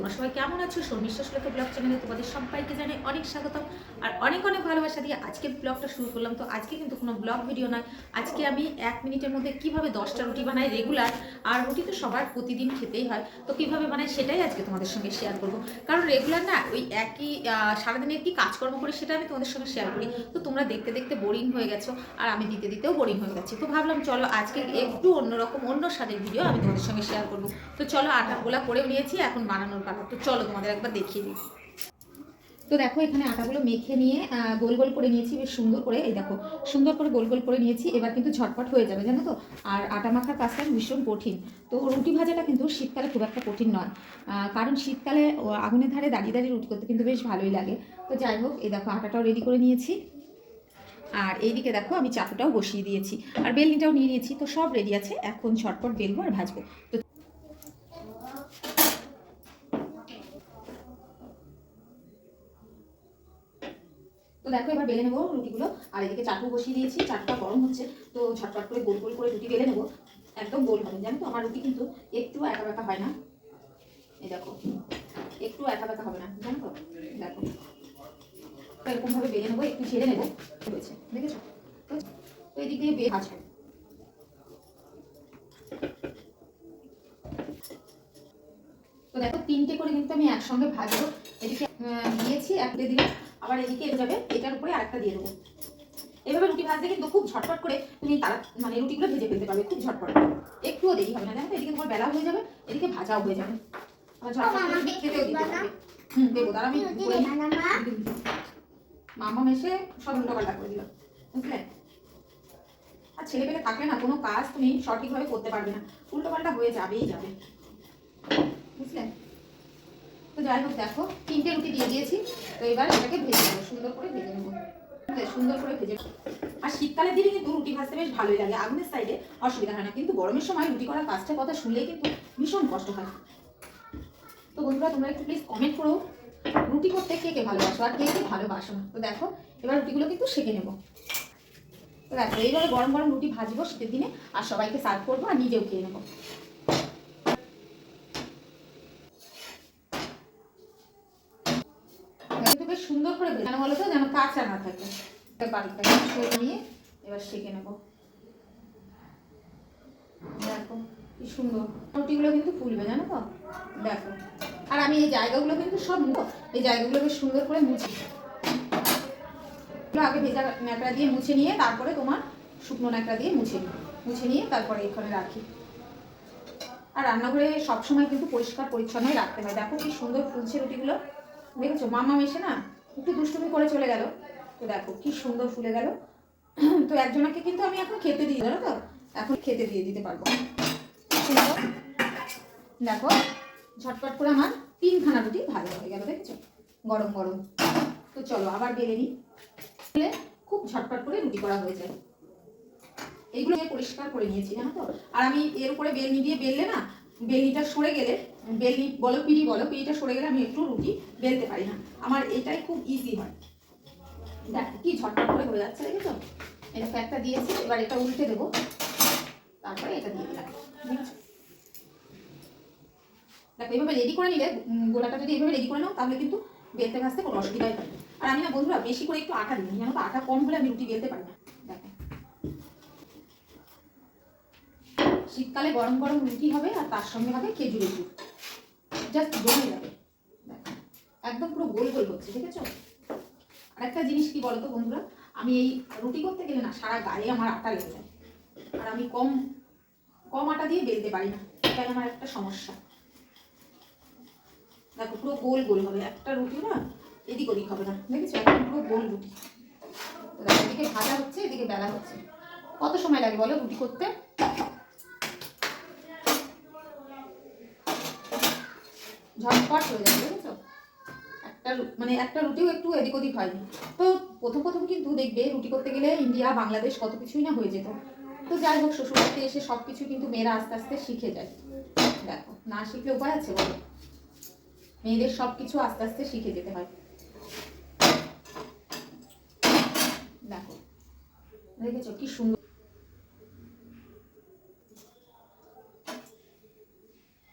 তোমরা সবাই কেমন আছো? শর্মিষ্ঠা সুলেখা ব্লগ চ্যানেলে তোমাদের সবাইকে জানাই অনেক স্বাগতম আর অনেক অনেক ভালোবাসা দিয়ে আজকে ব্লগটা শুরু করলাম। তো আজকে কিন্তু কোনো ব্লগ ভিডিও নয়। আজকে আমি এক মিনিটের মধ্যে কীভাবে দশটা রুটি বানাই রেগুলার আর রুটি তো সবার প্রতিদিন খেতেই হয়। তো কীভাবে বানাই সেটাই আজকে তোমাদের সঙ্গে শেয়ার করব। কারণ রেগুলার না ওই একই সারাদিনের কি কাজকর্ম করি সেটা আমি তোমাদের সঙ্গে শেয়ার করি। তো তোমরা দেখতে দেখতে বোরিং হয়ে গেছো আর আমি দিতে দিতেও বোরিং হয়ে গেছি। তো ভাবলাম চলো আজকে একটু অন্যরকম, অন্য স্বাদের ভিডিও আমি তোমাদের সঙ্গে শেয়ার করব। তো চলো আটা গোলা করেও নিয়েছি, এখন বানানোর পালা তো চলো তোমাদের একবার দেখিয়ে দিই। তো দেখো, এখানে আটাগুলো মেখে নিয়ে গোল গোল করে নিয়েছি, বেশ সুন্দর করে। এই দেখো, সুন্দর করে গোল গোল করে নিয়েছি, এবার কিন্তু ঝটপট হয়ে যাবে, জানো তো? আর আটা মাখার কাজটা ভীষণ কঠিন। তো রুটি ভাজাটা কিন্তু শীতকালে খুব একটা কঠিন নয়। কারণ শীতকালে আগুনের ধারে দাঁড়িয়ে দাঁড়িয়ে রুটি করতে কিন্তু বেশ ভালোই লাগে। তো যাই হোক, এই দেখো, আটাটাও রেডি করে নিয়েছি। আর এইদিকে দেখো, আমি চাকুটাও বসিয়ে দিয়েছি। আর বেলনিটাও নিয়ে নিয়েছি। তো সব রেডি আছে, এখন ঝটপট বেলবো আর ভাজবো। তো তো দেখো, এবার বেলে নেব রুটিগুলো। আর এদিকে চাটু বসিয়ে দিয়েছি চাটুটা গরম হচ্ছে, তো ঝটপট করে গোল গোল করে রুটি বেলে নেব। একদম গোল হবে, জানো তো? আমার রুটি কিন্তু একটু একা বেঁকা হয় না। এই দেখো একটু একা বেঁকা হবে না, জানো তো? দেখো, তো এরকমভাবে বেলে নেব, একটু ছেড়ে নেব, হয়েছে, দেখেছ? তো এদিক দিয়ে বেয়ে ভাজবো তো দেখো, তিনটে করে কিন্তু আমি একসঙ্গে ভাজবো। এদিকে দিয়েছি একটা দিলাম। আবার এদিকে এ যাবে এটার উপরে আরেকটা দিয়ে দেবো। এভাবে রুটি ভাজতে কিন্তু খুব ঝটপট করে তুমি তারা মানে রুটিগুলো ভেজে ফেলতে পারবে খুব ঝটপট করে। একটুও দেরি হবে না জানো এদিকে তোমার বেলা হয়ে যাবে এদিকে ভাজাও হয়ে যাবে। আবার ঝটপট করে খেতেও দিতে পারবে। হুম দেবো তারা আমি মামা এসে সব উল্টোপাল্টা করে দিল বুঝলে? আর ছেলে পেলে থাকলে না কোনো কাজ তুমি সঠিকভাবে করতে পারবে না। উল্টোপাল্টা হয়ে যাবেই যাবে বুঝলে? তো যাই হোক, দেখো, তিনটে রুটি দিয়ে দিয়েছি। তো এবার এটাকে ভেজে নেব, সুন্দর করে ভেজে নেব। বুঝলে? সুন্দর করে ভেজে আর শীতকালের দিনে কিন্তু রুটি ভাজতে বেশ ভালোই লাগে। আগুনের সাইডে অসুবিধা হয় না। কিন্তু গরমের সময় রুটি করার কাজটার কথা শুনলেই কিন্তু ভীষণ কষ্ট হয়। তো বন্ধুরা, তোমরা একটু প্লিজ কমেন্ট করো, রুটি করতে কে কে ভালোবাসো আর কে কে ভালোবাসো তো দেখো, এবার রুটিগুলো কিন্তু সেঁকে নেব। তো দেখো, এইভাবে গরম গরম রুটি ভাজবো শীতের দিনে, আর সবাইকে সার্ভ করব আর নিজেও খেয়ে নেব কিন্তু বেশ করে বলো তো যেন কাঁচা না থাকে। নিয়ে এবার সেঁকে নেব। দেখো, কি সুন্দর। রুটিগুলো কিন্তু ফুলবে, জানো তো? দেখো। আর আমি এই জায়গাগুলো কিন্তু সব এই জায়গাগুলো বেশ সুন্দর করে মুছি আগে ভেজা ন্যাকড়া দিয়ে মুছে নিয়ে তারপরে তোমার শুকনো ন্যাকড়া দিয়ে মুছে মুছে নিয়ে তারপরে এখানে রাখি। আর রান্নাঘরে সবসময় কিন্তু পরিষ্কার পরিচ্ছন্নই রাখতে হয়। দেখো কি সুন্দর ফুলছে রুটিগুলো। দেখেছ? মামা এসে না একটু দুষ্টুমি করে চলে গেল। তো দেখো কি সুন্দর ফুলে গেল। তো একজনকে কিন্তু আমি এখন খেতে দিই, জানো তো? এখন খেতে দিয়ে দিতে পারব। দেখো, ঝটপট করে আমার তিনখানা রুটি ভালো হয়ে গেল, দেখেছ? গরম গরম। তো চলো, আবার বেলে নিই। খুব ঝটপট করে রুটি করা হয়ে যায়। এইগুলো পরিষ্কার করে নিয়েছি, জানো তো? আর আমি এর উপরে বেলনি দিয়ে বেললে না বেলনিটা সরে গেলে বেলনি বলো, পিড়ি বলো, পিড়িটা সরে গেলে আমি একটু রুটি বেলতে পারি না। আমার এটাই খুব ইজি হয়। দেখ, কি ঝটপট করে হয়ে যাচ্ছে দেখেছ? এটা একটা দিয়েছি, এবার এটা উল্টে দেবো। তারপরে এটা দিয়ে দিলাম? দেখো এইভাবে রেডি করে নিলে গোলাটা যদি এইভাবে রেডি করে নাও, তাহলে কিন্তু বেলতে ভাজতে কোনো অসুবিধাই হয় আর আমি না, বন্ধুরা, বেশি করে একটু আটা দিই জানো তো, আটা কম হলে আমি রুটি বেলতে পারি না দেখো শীতকালে গরম গরম রুটি হবে আর তার সঙ্গে হবে খেজুরের গুড়। জাস্ট জমে যাবে। একদম পুরো গোল গোল হচ্ছে, দেখেছ? আর একটা জিনিস কি বলতো বন্ধুরা? আমি এই রুটি করতে গেলে না, সারা গায়ে আমার আটা লেগে যায়। আর আমি কম কম আটা দিয়ে বেলতে পারি না। এটা আমার একটা সমস্যা। দেখো, পুরো গোল গোল হবে। একটা রুটি না, এদিক ওদিক হবে না। দেখেছ? একদম পুরো গোল রুটি। এদিকে ভাজা হচ্ছে, এদিকে বেলা হচ্ছে। কত সময় লাগে বলো রুটি করতে? ঝটপট হয়ে যাবে, বুঝেছ? একটা মানে একটা রুটিও একটু এদিক ওদিক হয়নি। তো প্রথম প্রথম কিন্তু দেখবে রুটি করতে গেলে ইন্ডিয়া, বাংলাদেশ কত কিছুই না হয়ে যেত। তো যাই হোক, শ্বশুরবাড়িতে এসে সব কিছু কিন্তু মেয়েরা আস্তে আস্তে শিখে যায়। দেখো, না শিখলে উপায় আছে বলো? মেয়েদের সব কিছু আস্তে আস্তে শিখে যেতে হয়। দেখো, দেখেছ কি সুন্দর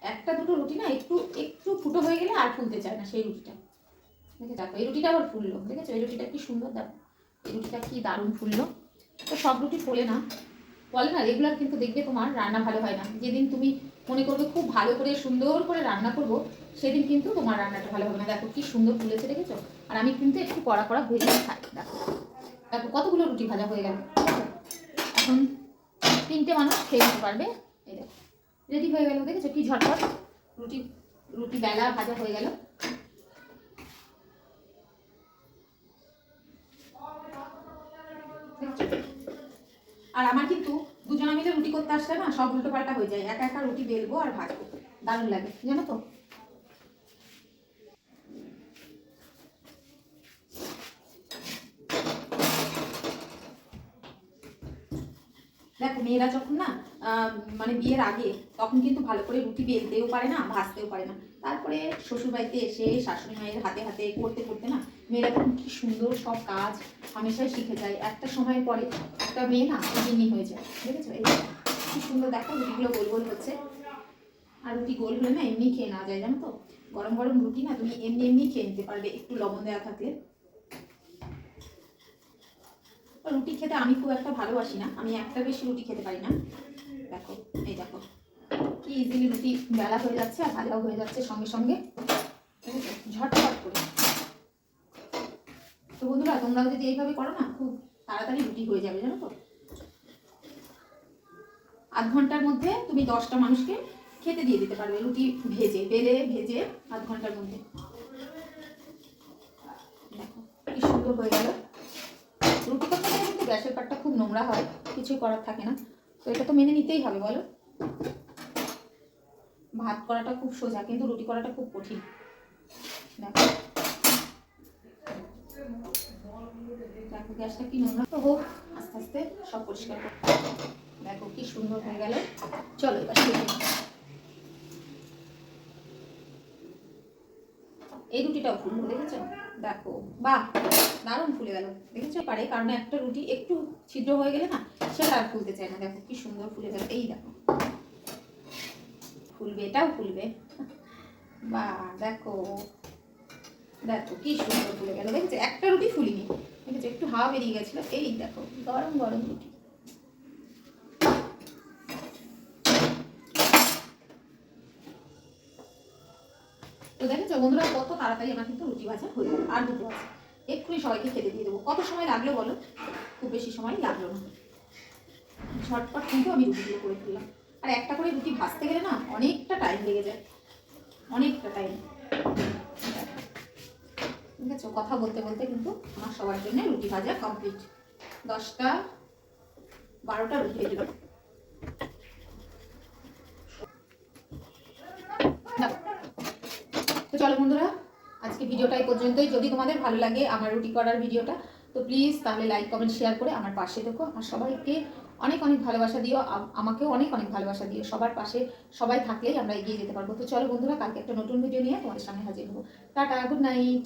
একটা দুটো রুটি রুটি না একটু একটু ফুটো হয়ে গেলে আর ফুলতে চায় না সেই রুটিটা। দেখে দেখো, এই রুটিটা আবার ফুললো দেখেছ এই রুটিটা কি সুন্দর, দেখো। এই রুটিটা কি দারুণ ফুললো। তো সব রুটি ফোলে না। বলে না রেগুলার কিন্তু দেখবে তোমার রান্না ভালো হয় না। যেদিন তুমি মনে করবে খুব ভালো করে, সুন্দর করে রান্না করব, সেদিন কিন্তু তোমার রান্নাটা ভালো হবে না। দেখো, কি সুন্দর ফুলেছে, দেখেছ? আর আমি কিন্তু একটু কড়া কড়া ভেজে খাই, দেখো। দেখো, কতগুলো রুটি ভাজা হয়ে গেল। এখন তিনটে মানুষ খেয়ে নিতে পারবে। এই দেখো রেডি হয়ে গেল, দেখেছ? কি ঝটপট? রুটি রুটি বেলা ভাজা হয়ে গেল? আর আমার কিন্তু দুজনে মিলে রুটি করতে আসলে না সব উল্টো পাল্টা হয়ে যায়। একা একা রুটি বেলবো আর ভাজবো। দারুণ লাগে। জানো তো? দেখো, মেয়েরা যখন না মানে বিয়ের আগে তখন কিন্তু ভালো করে রুটি বেলতেও পারে না, ভাজতেও পারে না। তারপরে শ্বশুরবাড়িতে এসে শাশুড়ি মায়ের হাতে হাতে করতে করতে না, মেয়েরা তখন কি সুন্দর সব কাজ হামেশাই শিখে যায়। একটা সময় পরে একটা মেয়ে না জিনি হয়ে যায়। দেখেছ? এই কি সুন্দর দেখো, রুটিগুলো গোল গোল হচ্ছে। আর রুটি গোল হলে না এমনি খেয়ে না যায়, জানো তো? গরম গরম রুটি না তুমি এমনি এমনি খেয়ে নিতে পারবে, একটু লবণ দেওয়া থাকলে। রুটি খেতে আমি খুব একটা ভালোবাসি না। আমি একটা বেশি রুটি খেতে পারি না। দেখো, এই দেখো, কি ইজিলি রুটি বেলা হয়ে যাচ্ছে আর ভাজাও হয়ে যাচ্ছে সঙ্গে সঙ্গে? ঝটপট করে। তো বন্ধুরা তোমরাও যদি এইভাবে করো না, খুব তাড়াতাড়ি রুটি হয়ে যাবে, জানো তো? আধ ঘণ্টার মধ্যে তুমি দশটা মানুষকে খেতে দিয়ে দিতে পারবে রুটি ভেজে, বেলে ভেজে আধ ঘণ্টার মধ্যে। দেখো, কি সুন্দর হয়ে গেল। গ্যাসের পাটটা খুব নোংরা হয় কিছুই করার থাকে না। তো এটা তো মেনে নিতেই হবে, বলো। ভাত করাটা খুব সোজা, কিন্তু রুটি করাটা খুব কঠিন। দেখো। দেখো গ্যাসটা কি নোংরা। তো হোক আস্তে আস্তে সব পরিষ্কার দেখো কি সুন্দর হয়ে গেল। চলো এবার সেঁকে নিই। এই রুটিটাও ফুললো দেখেছ? দেখো, বাহ, দারুণ ফুলে গেল। দেখেছ পারে কারণ একটা রুটি একটু ছিদ্র হয়ে গেলে না, সেটা আর ফুলতে চায় না। দেখো, কি সুন্দর ফুলে গেল। এই দেখো। ফুলবে, এটাও ফুলবে। বা, দেখো। দেখো, কি সুন্দর ফুলে গেল। দেখেছ? একটা রুটি ফুলিনি। দেখেছ? একটু হাওয়া বেরিয়ে গেছিল। এই দেখো, গরম গরম রুটি। তো দেখেছ বন্ধুরা, কত তাড়াতাড়ি আমার কিন্তু রুটি ভাজা হয়ে গেল। আর দুটো আছে। এক্ষুনি সবাইকে খেতে দিয়ে দেবো। কত সময় লাগল বলো? খুব বেশি সময় লাগল না। ঝটপট কিন্তু আমি রুটিগুলো করে ফেললাম। আর একটা করে রুটি ভাজতে গেলে না অনেকটা টাইম লেগে যায়। অনেকটা টাইম ঠিক আছে, কথা বলতে বলতে কিন্তু আমার সবার জন্য রুটি ভাজা কমপ্লিট দশটা, বারোটা রুটি হয়ে গেল তো চলো বন্ধুরা, আজকে ভিডিওটা এই পর্যন্তই। যদি তোমাদের ভালো লাগে আমার রুটি করার ভিডিওটা, তো প্লিজ তাহলে লাইক কমেন্ট শেয়ার করে আমার পাশে দেখো আমার সবাইকে অনেক অনেক ভালোবাসা দিও। আমাকেও অনেক অনেক ভালোবাসা দিও। সবার পাশে সবাই থাকলেই আমরা এগিয়ে যেতে পারব। তো চলো বন্ধুরা, কালকে একটা নতুন ভিডিও নিয়ে তোমাদের সামনে হাজির হব। Tata good night